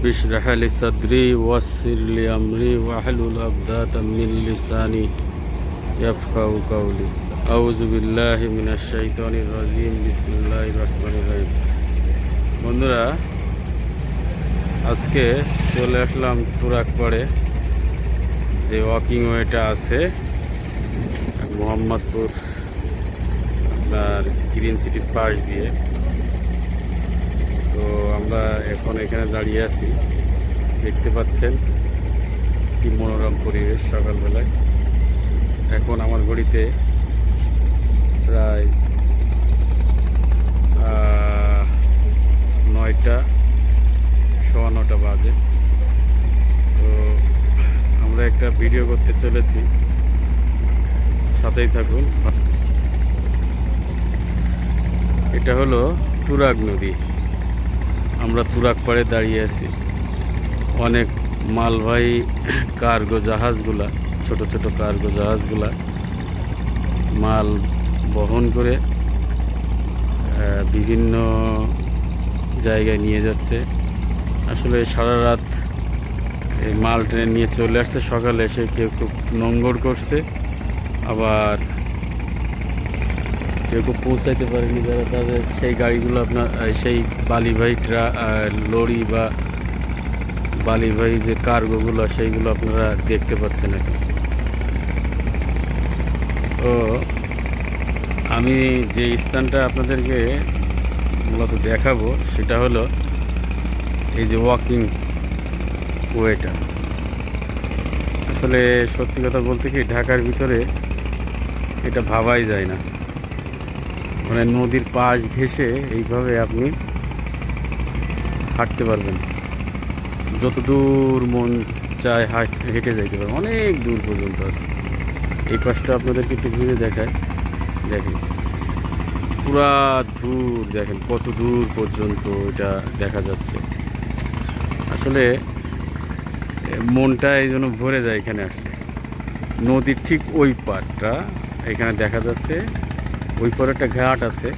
رب اشرح لي صدري ويسر لي أمري واحلل عقدة من لساني يفقهوا قولي أعوذ بالله من الشيطان الرجيم بسم الله الرحمن الرحيم বন্ধুরা আজকে চলে আসলাম তুরাক পরে যে ওয়াকিং ওয়েটা আছে মোহাম্মদপুর আপনার গ্রিন সিটির পাশ দিয়ে তো আমরা এখন এখানে দাঁড়িয়ে আছি। দেখতে পাচ্ছেন কি মনোরম পরিবেশ সকালবেলায়। এখন আমার ঘড়িতে প্রায় নয়টা, সোয়া নটা বাজে। তো আমরা একটা ভিডিও করতে চলেছি। সাথেই থাকুন। এটা হলো তুরাগ নদী। আমরা তুরাগ পাড়ে দাঁড়িয়ে আছি। অনেক মালবাহী কার্গো জাহাজগুলা, ছোট ছোট কার্গো জাহাজগুলা মাল বহন করে বিভিন্ন জায়গায় নিয়ে যাচ্ছে। আসলে সারা রাত এই মাল ট্রেন নিয়ে চলে আসছে সকালে, এসে কেউ কেউ নোংর করছে। আবার কেউ কেউ পৌঁছাইতে পারেনি যারা তাদের সেই গাড়িগুলো আপনার সেই বালিভাই ট্রা লরি বা বালিবাহী যে কার্গোগুলো, সেইগুলো আপনারা দেখতে পাচ্ছেন এখন। তো আমি যে স্থানটা আপনাদেরকে মূলত দেখাবো, সেটা হলো এই যে ওয়াকিং ওয়েটা আসলে সত্যি কথা বলতে কি, ঢাকার ভিতরে এটা ভাবাই যায় না। মানে নদীর পাশ ঘেঁষে এইভাবে আপনি হাঁটতে পারবেন। যত দূর মন চায় হাঁট, হেঁটে যাইতে পারবেন। অনেক দূর পর্যন্ত আছে। এই পাশটা আপনাদেরকে একটু ঘুরে দেখায় দেখেন। পুরা দূর দেখেন, কত দূর পর্যন্ত এটা দেখা যাচ্ছে। আসলে মনটা এই জন্য ভরে যায় এখানে আসলে। নদীর ঠিক ওই পাড়টা এখানে দেখা যাচ্ছে। ওই পারে একটা ঘাট আছে।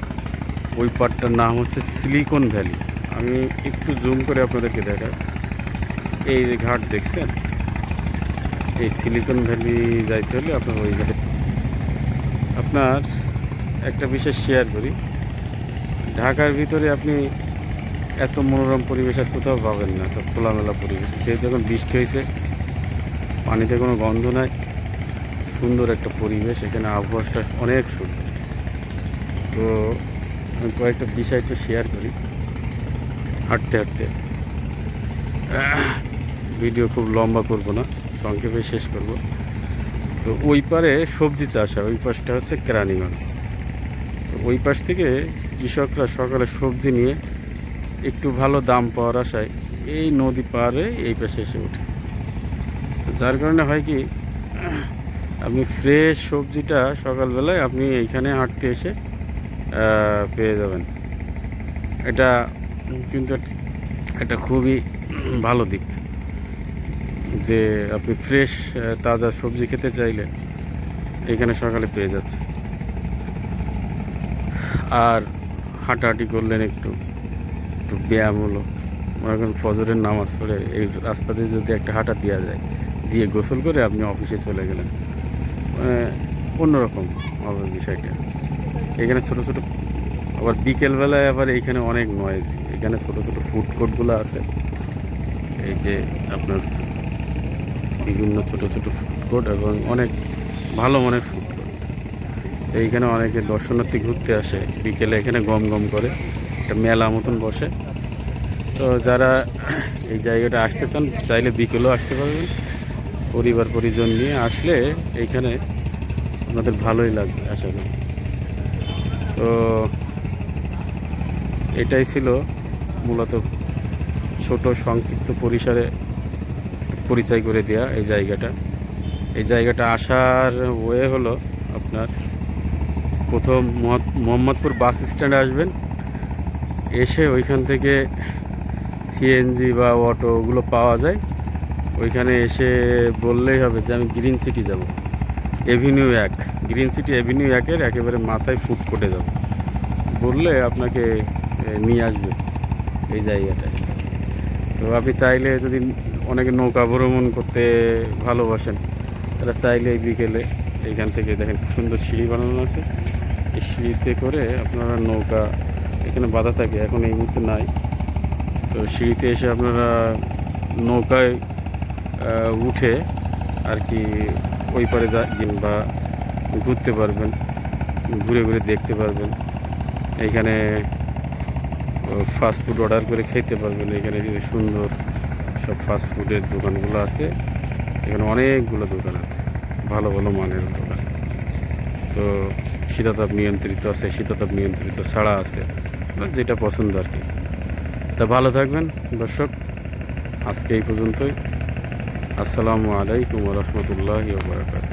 ওই পাড়টার নাম হচ্ছে সিলিকন ভ্যালি। আমি একটু জুম করে আপনাদেরকে দেখাই। এই যে ঘাট দেখছেন? এই সিলিকন ভ্যালি যাইতে হলে আপনার ওই ঘাটে আপনার একটা বিশেষ শেয়ার করি। ঢাকার ভিতরে আপনি এত মনোরম পরিবেশ আর কোথাও পাবেন না তো খোলামেলা পরিবেশ। যেহেতু এখন বৃষ্টি হয়েছে, পানিতে কোনো গন্ধ নাই, সুন্দর একটা পরিবেশ, এখানে আবহাওয়াটা অনেক সুন্দর। তো আমি কয়েকটা বিষয় একটু শেয়ার করি। হাঁটতে হাঁটতে। ভিডিও খুব লম্বা করব না, সংক্ষেপে শেষ করব। তো ওই পারে সবজি চাষ হয়, ওই পাশটা হচ্ছে কেরানীগঞ্জ তো ওই পাশ থেকে কৃষকরা সকালে সবজি নিয়ে একটু ভালো দাম পাওয়ার আশায় এই নদী পারে এই পাশে এসে ওঠে। তো যার কারণে হয় কি, আপনি ফ্রেশ সবজিটা সকালবেলায় আপনি এইখানে হাঁটতে এসে পেয়ে যাবেন। এটা কিন্তু একটা খুবই ভালো দিক যে আপনি ফ্রেশ তাজা সবজি খেতে চাইলে এখানে সকালে পেয়ে যাচ্ছে আর হাঁটাহাঁটি করলেন একটু একটু ব্যায়াম হলো। মনে করেন ফজরের নামাজ পড়ে এই রাস্তা দিয়ে যদি একটা হাঁটা দেওয়া যায়, দিয়ে গোসল করে আপনি অফিসে চলে গেলেন। মানে অন্যরকম হবে বিষয়টা। এখানে ছোট ছোট, আবার বিকেলবেলায় আবার এইখানে অনেক নয়েজ এখানে ছোট ছোট ফুড কোর্টগুলো আছে। এই যে আপনার বিভিন্ন ছোট ছোট ফুড কোর্ট এবং অনেক ভালো মানের ফুড কোর্ট এইখানে অনেকে দর্শনার্থী ঘুরতে আসে, বিকেলে এখানে গম গম করে, একটা মেলা মতন বসে। তো যারা এই জায়গাটা আসতে চান, চাইলে বিকেলেও আসতে পারবেন। পরিবার পরিজন নিয়ে আসলে এইখানে আপনাদের ভালোই লাগবে, আশা করি। তো এটাই ছিল মূলত ছোট সংক্ষিপ্ত পরিসরে পরিচয় করে দেওয়া এই জায়গাটা। এই জায়গাটা আসার ওয়ে হলো আপনার প্রথম মোহাম্মদ- মোহাম্মদপুর বাস স্ট্যান্ডে আসবেন। এসে ওইখান থেকে সিএনজি বা অটো ওগুলো পাওয়া যায়। ওইখানে এসে বললেই হবে যে আমি গ্রিন সিটি যাব। এভিনিউ এক। গ্রিন সিটি অ্যাভিনিউ একের একেবারে মাথায় ফুট কোটে যাবে। বললে আপনাকে নিয়ে আসবে এই জায়গাটায়। তো আপনি চাইলে যদি অনেকে নৌকা ভ্রমণ করতে ভালোবাসেন, তারা চাইলে বিকেলে এইখান থেকে দেখেন খুব সুন্দর সিঁড়ি বানানো আছে। এই সিঁড়িতে করে আপনারা নৌকা, এখানে বাধা থাকে, এখন এই মুহূর্তে নাই। তো সিঁড়িতে এসে আপনারা নৌকায় উঠে আর কি ওই পারে যা কিংবা ঘুরতে পারবেন, ঘুরে ঘুরে দেখতে পারবেন। এইখানে ফাস্ট ফুড অর্ডার করে খেতে পারবেন। এখানে সুন্দর সব ফাস্টফুডের দোকানগুলো আছে, এখানে অনেকগুলো দোকান আছে, ভালো ভালো মানের দোকান। তো শীতাতাপ নিয়ন্ত্রিত আছে, শীতাতাপ নিয়ন্ত্রিত ছাড়া আছে যেটা পছন্দ আর কি। তা ভালো থাকবেন, দর্শক, আজকে এই পর্যন্তই। আসসালামু আলাইকুম রহমতুল্লাহ বারকাত